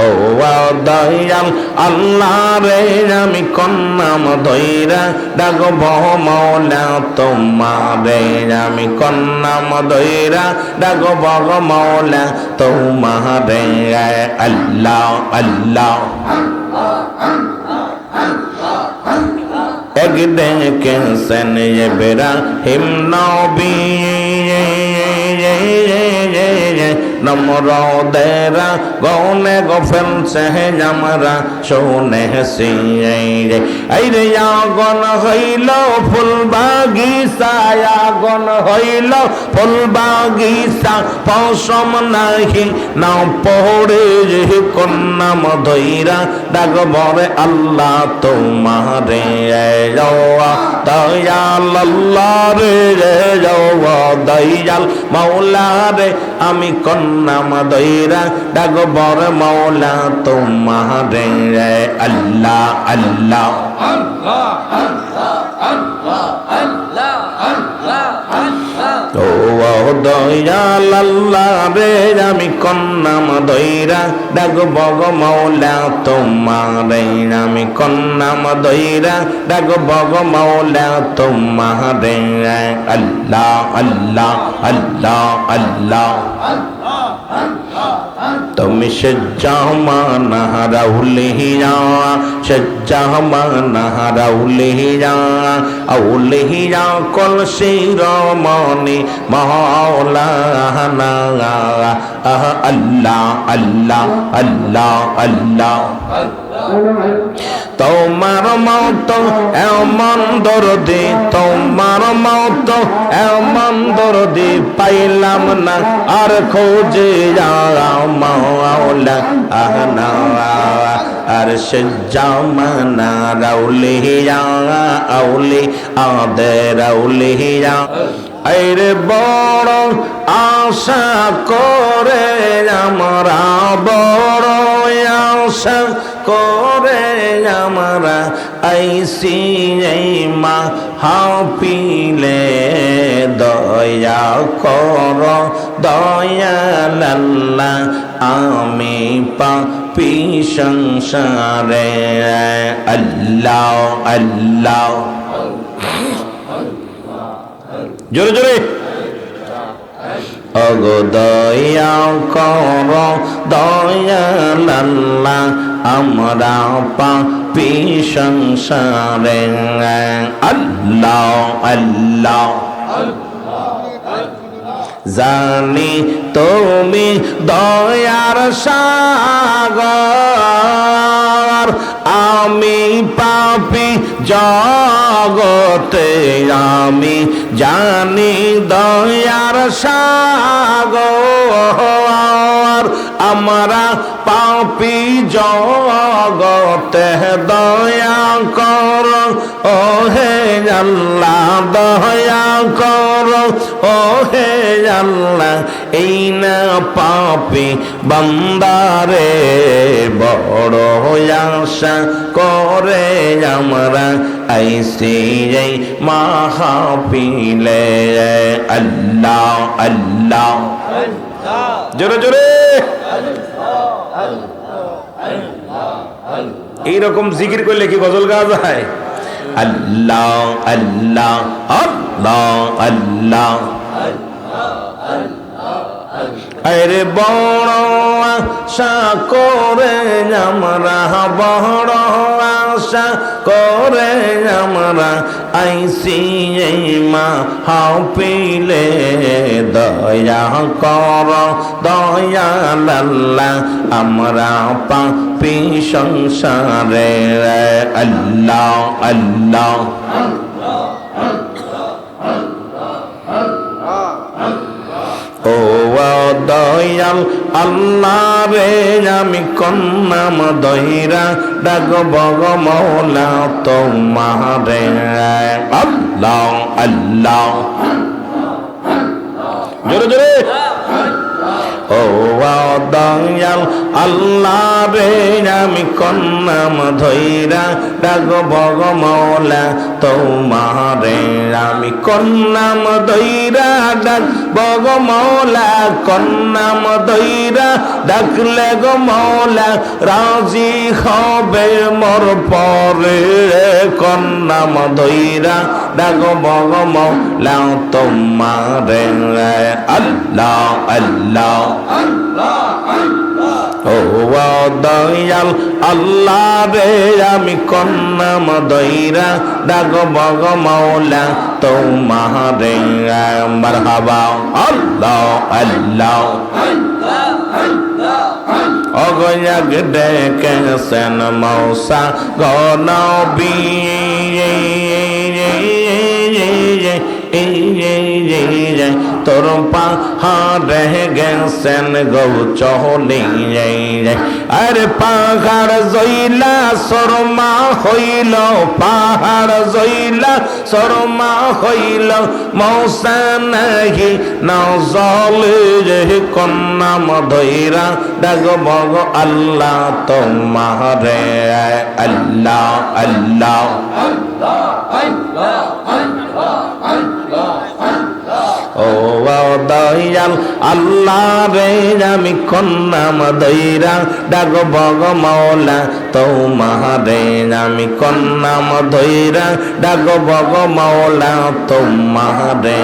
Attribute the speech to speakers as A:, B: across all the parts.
A: ও দয়াল আল্লাহ রে আমি কন্নাম দইরা ডাকব মৌলা তোমারে আমি কন্নাম দইরা ডাকব মৌলা তোমারে আল্লাহ আল্লাহ একদিন কেসেন বেরা হিম নবী নমরদেরা গনে গফেল সহে আমরা শোনে সিয়ে আইরে আগন হইল ফুল বাগিচা আগন হইল ফুল বাগিচা পশম নাহি না পড়ে কন্যাম ধৈরা ডাকবরে আল্লাহ তোমারে যাওয়া দয়াল আল্লাহ রে যাওয়া দয়াল মাওলা রে আমি কন্যাম দৈরা ডাকবর মাওলা তোমারে। আল্লাহ আল্লাহ। ও আল্লাহ রে, আমি কন্যাম দৈরা ডাকব গো মাওলা তোমারে। আমি কন্যাম দৈরা ডাকব গো মাওলা তোমারে। আল্লাহ আল্লাহ আল্লাহ আল্লাহ। তুমি সজ্জামানা রাউলিয়া সজ্জামানা রাউলিয়া আউলিয়া কল শিরমণি মৌলানা আহ আল্লাহ আল্লাহ আল্লাহ আল্লাহ। তোমার মত এমন দরদি, তোমার মত এমন দরদি পাইলাম না। আর খোঁজে আর সে জামানা রাউলিয়া আউলি, আদে রাউলিয়া আইরে বড় আশা করে আমরা বড় আশা করে আমরা আইসি মা হাপিলে দয়া কর, দয়া লাল্লা, আমি পাপি সংসারে। আল্লাহ আল্লাহ। জোরে জোরে। অগো, দয়া কর, দয়া লাল্লা আমরা পাপি সংসারে। আল্লাহ আল্লাহ। জানি তুমি দয়ার সাগর, আমি পাপি জগতে, আমি জানি দয়ার সাগর। আমরা পাপি জগতে দয়া কর। ও হে আল্লাহ, দয়া কর। ও হে আল্লাহ, এই না পাপি বান্দারে বড় আশা করে আমরা আইসি এই মাহাপিলে আল্লাহ আল্লাহ। জোরে জোরে। এইরকম জিকির করলে কি গজল গাওয়া যায়? আল্লাহ আল্লাহ আল্লাহ আল্লাহ। আরে বড় আশা করে আমরা, বড় আশা করে আমরা আইসি মা হাপিলে দয়া কর, দয়া লাল্লা আমরা পাপি সংসারে। আল্লাহ আল্লাহ। দয়াল আল্লাহ রে আমি দহিরা ডাক বগ মৌলা তোমারে। আল্লাহ আল্লাহ। জোরে জোরে। ও আল্লাহ রে আমি কন্যাম ধৈরা ডাক বগ মৌলা তোমারে আমি কন্যাম দৈরা ডাক বগ মৌলা কন্যাম দৈরা ডাকলে গো মৌলা রাজি হবে মোর পরে কন্যাম দৈরা ডাক বগ মৌলা তোমারে আল্লাহ আল্লাহ ও দয়াল আল্লাহ রে আমি কন্যাম দইরা ডাক বগ মৌলা তোমারে মারহাবা আল্লাহ আল্লাহ অগয়াগ ডেকেছেন মৌসা গনবী তোর পাহাড়ে গেছেন গৌ চহলি আরে পাহাড় জইলা, শর্মা হইল, পাহাড় জইলা, শর্মা হইল মৌসা নাহি নজলে যে কন্যা মধৈরা ডাক বগ আল্লাহ তোমারে আল্লাহ আল্লাহ। ও দয়াল আল্লাহ রে, আমি কন্যাম দৈরা ডাক বগ মৌলা তোমারে আমি কন্যাম দৈরা ডাক বগ মৌলা তোমারে,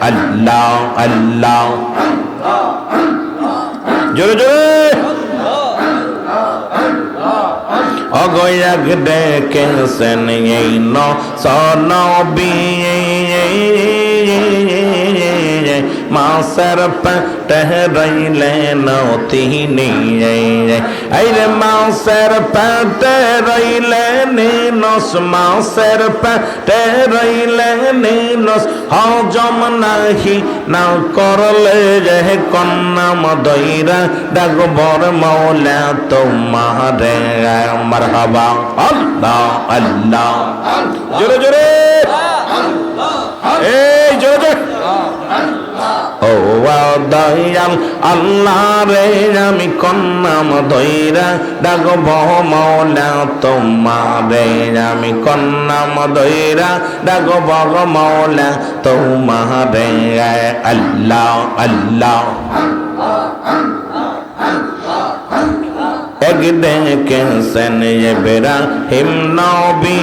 A: আল্লাহ আল্লাহ। জোরে জোরে। অগয়াক ডেকেছেন এই ন সনবী মাসের পেটে নতি আইরে মাসের পেটে রইলে নিনস, মাসের পেটে রইলে নিনস। হজম নাহি না করলে রে কন্যা মদইরা ডাকবর মৌলা তোমারে। মারহাবা আল্লাহ আল্লাহ। জোরে জোরে। দয়াল, আল্লাহ রে, আমি কন্যাম দইরা ডাক বহ মৌলা তোমারে। আমি কন্যাম দইরা ডাক বহ মৌলা তোমারে। আল্লাহ আল্লাহ। এক দেখেছেন বেড়া হিম নবী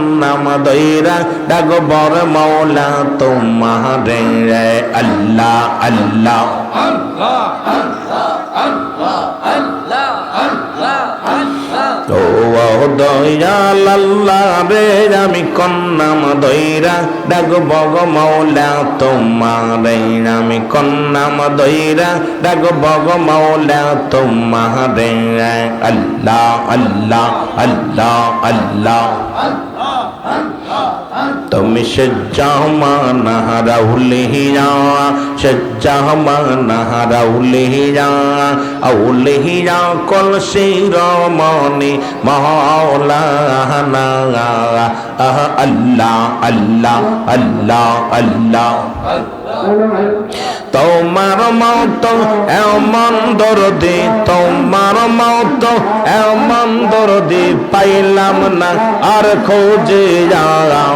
A: মদৈরা ডাকবর মৌলা তোমারে। আল্লাহ আল্লাহ। ও দয়াল আল্লাহ রে, আমি কন্যা মদৈরা ডাকবগ মৌলা তোমারে। আমি কন্যা মদৈরা ডাকবগ মৌলা তোমারে। আল্লাহ আল্লাহ আল্লাহ আল্লাহ। আল্লাহ। তুমি সজ্জামানা রাউলিয়া সজ্জামানা রাউলিয়া আউলিয়া কল শিরমণি মাওলানা আহ আল্লাহ আল্লাহ আল্লাহ আল্লাহ তোমার মত এমন দরদি তোমার মত এমন দরদি পাইলাম না আর খোঁজে যাও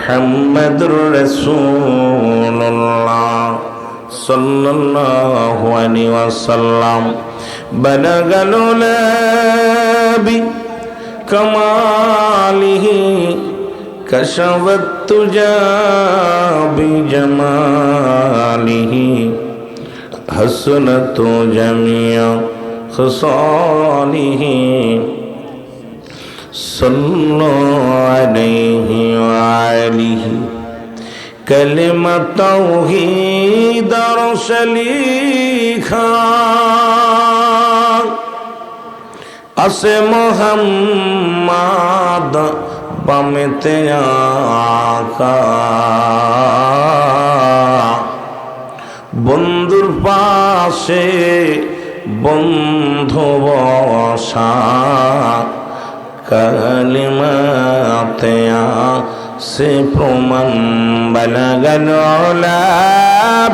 A: মুহাম্মাদুর রাসূলুল্লাহ সাল্লাল্লাহু আলাইহি ওয়াসাল্লাম বালাগাল উলাবি কামালিহি كشف التجى بجماله حسنت جميع خصاله صلوا عليه وعليه كلمة توحيد رسليخا আসে মোহাম্মদ বামেতে আকা বন্ধুর পাশে বন্ধু বসা কালিমাতে সে প্রমাণ বালাগাল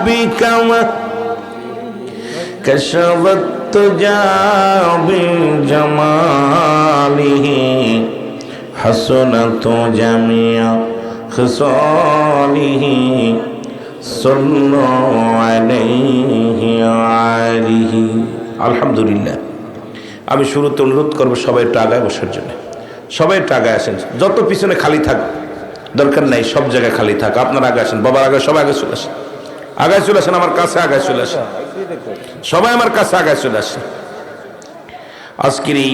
A: বিকামা كشفت تجاب جماله حسنت جميع خصاله صلوا عليه وعليه الحمد لله আমি শুরুতে অনুরোধ করবো সবাই একটু আগায় বসার জন্য সবাই একটু আগে আসেন। যত পিছনে খালি থাক, দরকার নাই, সব জায়গায় খালি থাক। আপনার আগে আসেন, বাবার আগে, সবাই আগে চলে আসেন। আগায় চলে আসেন, আমার কাছে আগায় চলে আসেন। সবাই আমার কাছে আগায় চলে আসেন। আজকের এই